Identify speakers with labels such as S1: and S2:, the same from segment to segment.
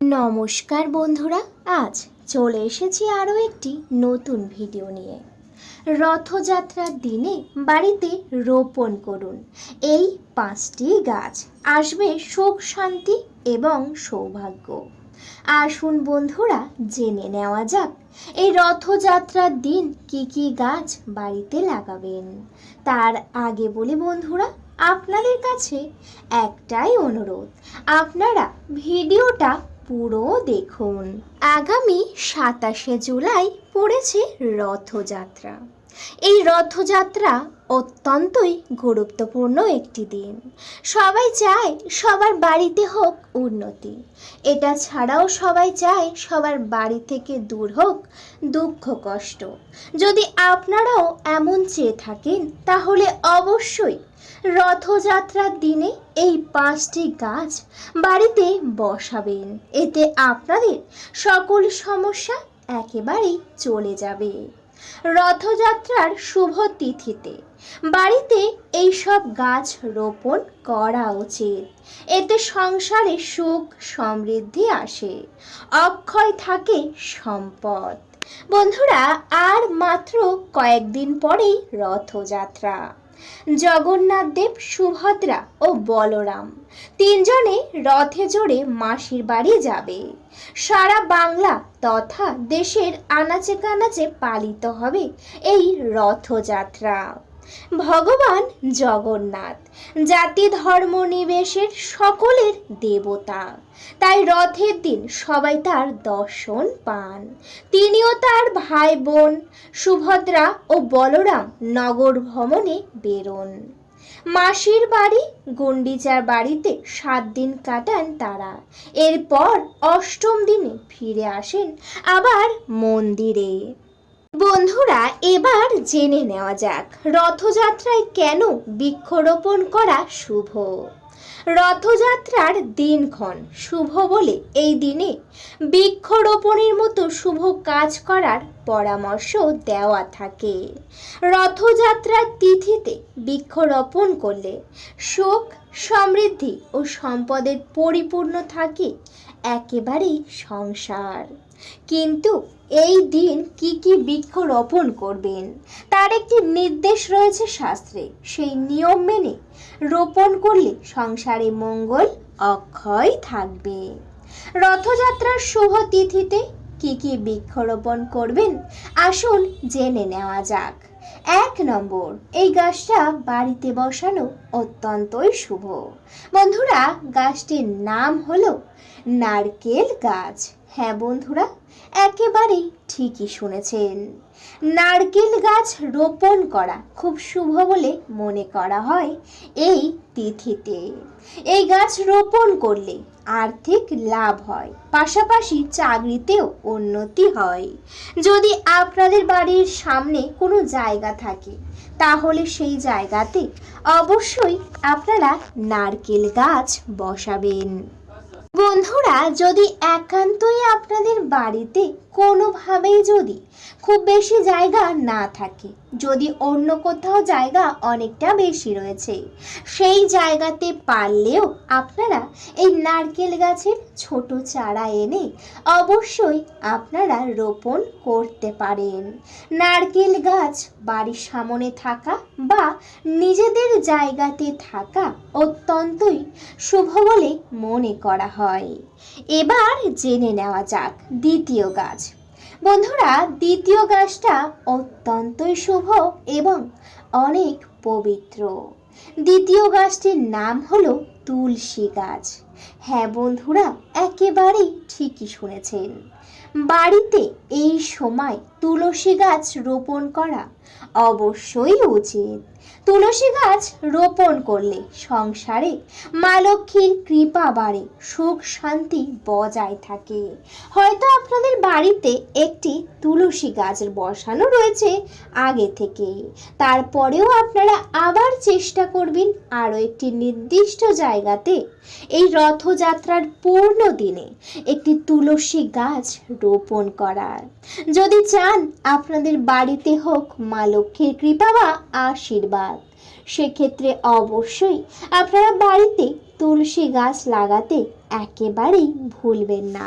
S1: নমস্কার বন্ধুরা, আজ চলে এসেছি আরও একটি নতুন ভিডিও নিয়ে। রথযাত্রার দিনে বাড়িতে রোপণ করুন। এই পাঁচটি গাছ আসবে সুখ, শান্তি এবং সৌভাগ্য। আসুন বন্ধুরা, জেনে নেওয়া যাক, এই রথযাত্রার দিন কি কি গাছ বাড়িতে লাগাবেন? তার আগে বলি বন্ধুরা, আপনাদের কাছে একটাই অনুরোধ, আপনারা ভিডিওটা পুরো দেখুন। আগামী সাতাশে জুলাই পড়েছে রথযাত্রা। এই রথযাত্রা অত্যন্তই গুরুত্বপূর্ণ একটি দিন। সবাই চায় সবার বাড়িতে হোক উন্নতি। এটা ছাড়াও সবাই চায় সবার বাড়ি থেকে দূর হোক দুঃখ কষ্ট। যদি আপনারাও এমন চেয়ে থাকেন, তাহলে অবশ্যই রথযাত্রার দিনে এই পাঁচটি গাছ বাড়িতে বসাবেন। এতে আপনাদের সকল সমস্যা একেবারেই চলে যাবে। রথযাত্রার শুভ তিথিতে বাড়িতে এইসব গাছ রোপণ করা উচিত। এতে সংসারে সুখ সমৃদ্ধি আসে। অক্ষয় থাকে সম্পদ। বন্ধুরা, আর মাত্র কয়েকদিন পরেই রথযাত্রা। জগন্নাথ দেব, সুভদ্রা ও বলরাম তিনজনে রথে চড়ে মাসির বাড়ি যাবে। সারা বাংলা তথা দেশের আনাচে কানাচে পালিত হবে এই রথযাত্রা। ভগবান জগন্নাথ, জাতি ধর্ম নিবেশের সকলের দেবতা। তাই রথের দিন সবাই তার দর্শন পান। তিনিও তার ভাই বোন সুভদ্রা ও বলরাম নগর ভ্রমণে বেরোন। মাসির বাড়ি গুন্ডিচার বাড়িতে সাত দিন কাটান তারা। এরপর অষ্টম দিনে ফিরে আসেন আবার মন্দিরে। বন্ধুরা, এবার জেনে নেওয়া যাক, রথযাত্রায় কেন বৃক্ষরোপণ করা শুভ? রথযাত্রার দিনক্ষণ শুভ বলে এই দিনে বৃক্ষরোপণের মতো শুভ কাজ করার পরামর্শ দেওয়া থাকে। রথযাত্রার তিথিতে বৃক্ষরোপণ করলে শোক, সমৃদ্ধি ও সম্পদের পরিপূর্ণ থাকে একেবারেই সংসার। কিন্তু এই দিন কি কি বৃক্ষ রোপণ করবেন? তার একটি নির্দেশ রয়েছে শাস্ত্রে। সেই নিয়ম মেনে রোপণ করলে সংসারে মঙ্গল অক্ষয় থাকবে। রথযাত্রার শুভ তিথিতে কি কি বৃক্ষরোপণ করবেন? আসুন জেনে নেওয়া যাক। এক নম্বর, এই গাছটা বাড়িতে বসানো অত্যন্তই শুভ। বন্ধুরা, গাছটির নাম হলো নারকেল গাছ। হ্যাঁ বন্ধুরা, একেবারেই ঠিকই শুনেছেন। নারকেল গাছ রোপণ করা খুব শুভ বলে মনে করা হয় এই তিথিতে। এই গাছ রোপণ করলে আর্থিক লাভ হয়, পাশাপাশি চাকরিতেও উন্নতি হয়। যদি আপনাদের বাড়ির সামনে কোনো জায়গা থাকে, তাহলে সেই জায়গাতে অবশ্যই আপনারা নারকেল গাছ বসাবেন। বন্ধুরা, যদি একান্তই আপনাদের বাড়িতে কোনোভাবেই যদি খুব বেশি জায়গা না থাকে, যদি অন্য কোথাও জায়গা অনেকটা বেশি রয়েছে, সেই জায়গাতে পারলেও আপনারা এই নারকেল গাছের ছোট চারা এনে অবশ্যই আপনারা রোপণ করতে পারেন। নারকেল গাছ বাড়ির সামনে থাকা বা নিজেদের জায়গাতে থাকা অত্যন্তই শুভ বলে মনে করা হয়। এবার জেনে নেওয়া যাক দ্বিতীয় গাছ। বন্ধুরা, দ্বিতীয় গাছটা অত্যন্তই শুভ এবং অনেক পবিত্র। দ্বিতীয় গাছটির নাম হলো তুলসী গাছ। হ্যাঁ বন্ধুরা, একেবারেই ঠিকই শুনেছেন। বাড়িতে এই সময় তুলসী গাছ রোপণ করা অবশ্যই উচিত। তুলসী গাছ রোপণ করলে সংসারে মা লক্ষ্মীর কৃপা বাড়ে, সুখ শান্তি বজায় থাকে। হয়তো আপনাদের বাড়িতে একটি তুলসী গাছ বসানো রয়েছে আগে থেকে। তারপরেও আপনারা আবার চেষ্টা করবেন আরও একটি নির্দিষ্ট জায়গাতে এই রথযাত্রার পূর্ণ দিনে একটি তুলসী গাছ রোপণ করার। যদি চান আপনাদের বাড়িতে হোক মা লক্ষ্মীর কৃপা বা আশীর্বাদ। সেক্ষেত্রে অবশ্যই আপনারা বাড়িতে তুলসী গাছ লাগাতে একেবারেই ভুলবেন না।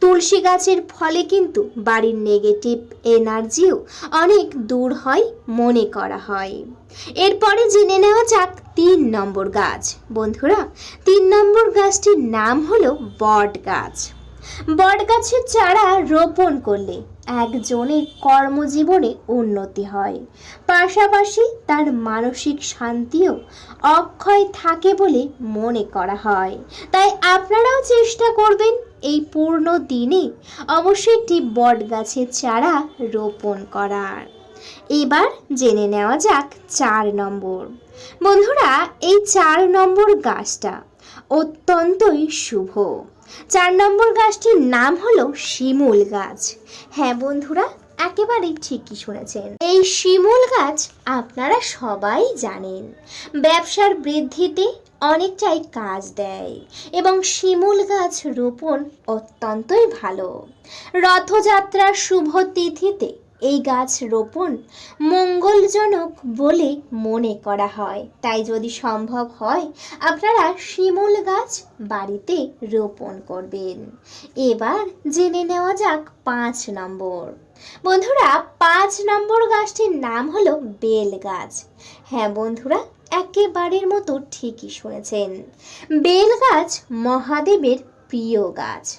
S1: তুলসী গাছের ফলে কিন্তু বাড়ির নেগেটিভ এনার্জিও অনেক দূর হয় মনে করা হয়। এরপরে জেনে নেওয়া যাক তিন নম্বর গাছ। বন্ধুরা, তিন নম্বর গাছটির নাম হলো বট গাছ বট গাছের চারা রোপণ করলে একজনের কর্মজীবনে উন্নতি হয়। পাশাপাশি তার মানসিক শান্তিও অক্ষয় থাকে বলে মনে করা হয়। তাই আপনারাও চেষ্টা করবেন এই পূর্ণ দিনে অবশ্যই একটি বট গাছের চারা রোপণ করার। এবার জেনে নেওয়া যাক চার নম্বর। বন্ধুরা, এই চার নম্বর গাছটা অত্যন্তই শুভ। চার নম্বর গাছটির নাম হলো শিমুল গাছ। হ্যাঁ বন্ধুরা, একেবারেই ঠিকই শুনেছেন। এই শিমুল গাছ আপনারা সবাই জানেন। ব্যবসার বৃদ্ধিতে অনেকটাই কাজ দেয় এবং শিমুল গাছ রোপণ অত্যন্তই ভালো। রথযাত্রার শুভ তিথিতে এই গাছ রোপণ মঙ্গলজনক বলে মনে করা হয়। তাই যদি সম্ভব হয়, আপনারা শিমুল গাছ বাড়িতে রোপণ করবেন। এবার জেনে নেওয়া যাক পাঁচ নম্বর। বন্ধুরা, পাঁচ নম্বর গাছটির নাম হলো বেল গাছ। হ্যাঁ বন্ধুরা, একেবারের মতো ঠিকই শুনেছেন। বেল গাছ মহাদেবের প্রিয় গাছ।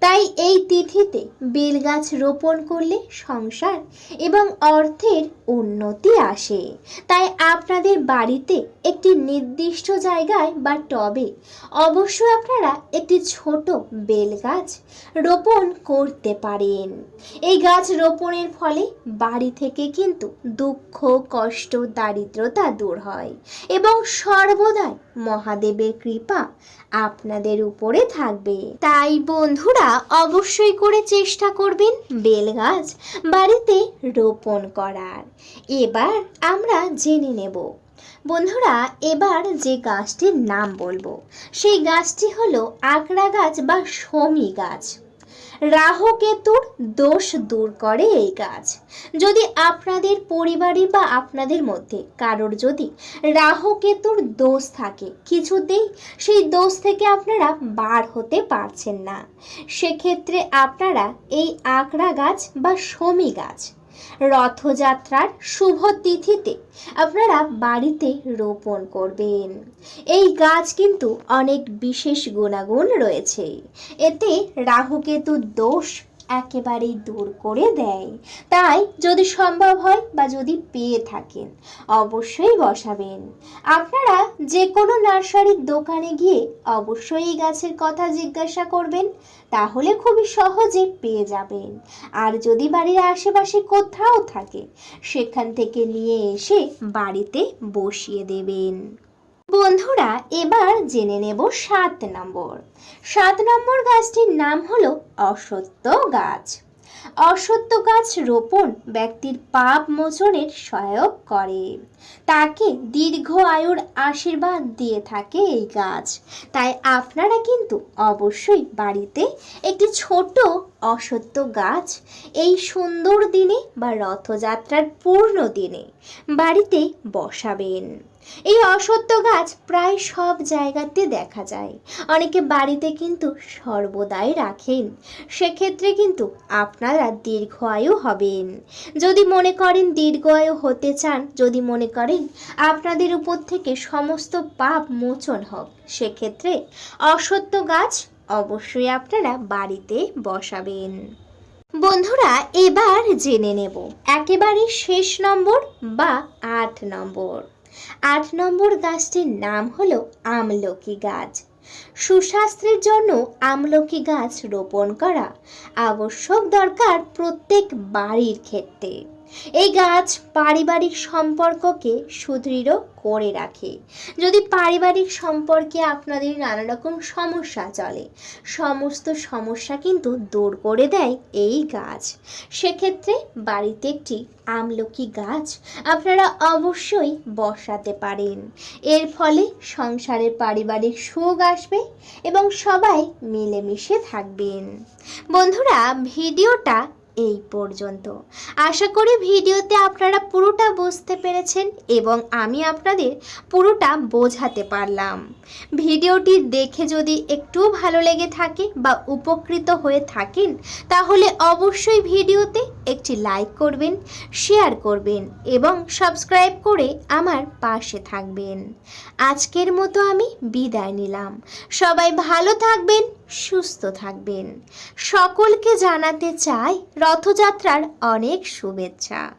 S1: তাই এই তিথিতে বেল গাছ রোপণ করলে সংসার এবং অর্থের উন্নতি আসে। তাই আপনাদের বাড়িতে একটি নির্দিষ্ট জায়গায় বা টবে অবশ্যই আপনারা একটি ছোট বেল গাছ রোপণ করতে পারেন। এই গাছ রোপণের ফলে বাড়ি থেকে কিন্তু দুঃখ, কষ্ট, দারিদ্রতা দূর হয় এবং সর্বদাই মহাদেবের কৃপা আপনাদের উপরে থাকবে। তাই বন্ধুরা, অবশ্যই করে চেষ্টা করবেন বেল গাছ বাড়িতে রোপণ করার। এবার আমরা জেনে নেব। বন্ধুরা, এবার যে গাছটির নাম বলব, সেই গাছটি হলো আকড়া গাছ বা সমী গাছ। রাহু কেতুর দোষ দূর করে এই গাছ যদি আপনাদের পরিবারে বা আপনাদের মধ্যে কারোর যদি রাহু কেতুর দোষ থাকে, কিছুতেই সেই দোষ থেকে আপনারা বার হতে পারছেন না। সেক্ষেত্রে আপনারা এই আকড়া গাছ বা সমী গাছ রথযাত্রার শুভ তিথিতে আপনারা বাড়িতে রোপণ করবেন। এই গাছ কিন্তু অনেক বিশেষ গুণাগুণ রয়েছে। এতে রাহুকেতুর দোষ একেবারেই দূর করে দেয়। তাই যদি সম্ভব হয় বা যদি পেয়ে থাকেন, অবশ্যই বসাবেন। আপনারা যে কোনো নার্সারির দোকানে গিয়ে অবশ্যই এই গাছের কথা জিজ্ঞাসা করবেন, তাহলে খুবই সহজে পেয়ে যাবেন। আর যদি বাড়ির আশেপাশে কোথাও থাকে, সেখান থেকে নিয়ে এসে বাড়িতে বসিয়ে দেবেন। বন্ধুরা, এবার জেনে নেব সাত নম্বর। সাত নম্বর গাছটির নাম হলো অসত্য গাছ। অসত্য গাছ রোপণ ব্যক্তির পাপ মোচনের সহায়ক করে। তাকে দীর্ঘ আয়ুর আশীর্বাদ দিয়ে থাকে এই গাছ। তাই আপনারা কিন্তু অবশ্যই বাড়িতে একটি ছোট অসত্য গাছ এই সুন্দর দিনে বা রথযাত্রার পূর্ণ দিনে বাড়িতে বসাবেন। এই অসত্য গাছ প্রায় সব জায়গাতে দেখা যায়। অনেকে বাড়িতে কিন্তু সর্বদাই রাখেন। সেক্ষেত্রে কিন্তু আপনারা দীর্ঘ আয়ু হবেন। যদি মনে করেন দীর্ঘ আয়ু হতে চান, যদি মনে করেন আপনাদের উপর থেকে সমস্ত পাপ মোচন হোক, সেক্ষেত্রে অসত্য গাছ অবশ্যই আপনারা বাড়িতে বসাবেন। বন্ধুরা, এবার জেনে নেব। একেবারে শেষ নম্বর বা আট নম্বর। আট নম্বর গাছটির নাম হলো আমলকি গাছ। সুস্বাস্থ্যের জন্য আমলকি গাছ রোপণ করা আবশ্যক দরকার প্রত্যেক বাড়ির ক্ষেত্রে। এই গাছ পারিবারিক সম্পর্ককে সুদৃঢ় করে রাখে। যদি পারিবারিক সম্পর্কে আপনাদের নানা রকম সমস্যা চলে, সমস্ত সমস্যা কিন্তু দূর করে দেয় এই গাছ। সেক্ষেত্রে বাড়িতে একটি আমলকি গাছ আপনারা অবশ্যই বসাতে পারেন। এর ফলে সংসারে পারিবারিক সুখ আসবে এবং সবাই মিলেমিশে থাকবেন। বন্ধুরা, ভিডিওটা এই পর্যন্ত। আশা করি ভিডিওতে আপনারা পুরোটা বুঝতে পেরেছেন এবং আমি আপনাদের পুরোটা বোঝাতে পারলাম। ভিডিওটি দেখে যদি একটু ভালো লেগে থাকে বা উপকৃত হয়ে থাকেন, তাহলে অবশ্যই ভিডিওতে একটি লাইক করবেন, শেয়ার করবেন এবং সাবস্ক্রাইব করে আমার পাশে থাকবেন। আজকের মতো আমি বিদায় নিলাম। সবাই ভালো থাকবেন সুস্থ থাকবেন। সকলকে জানাতে চাই রথযাত্রার অনেক শুভেচ্ছা।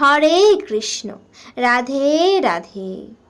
S1: হরে কৃষ্ণ। রাধে রাধে।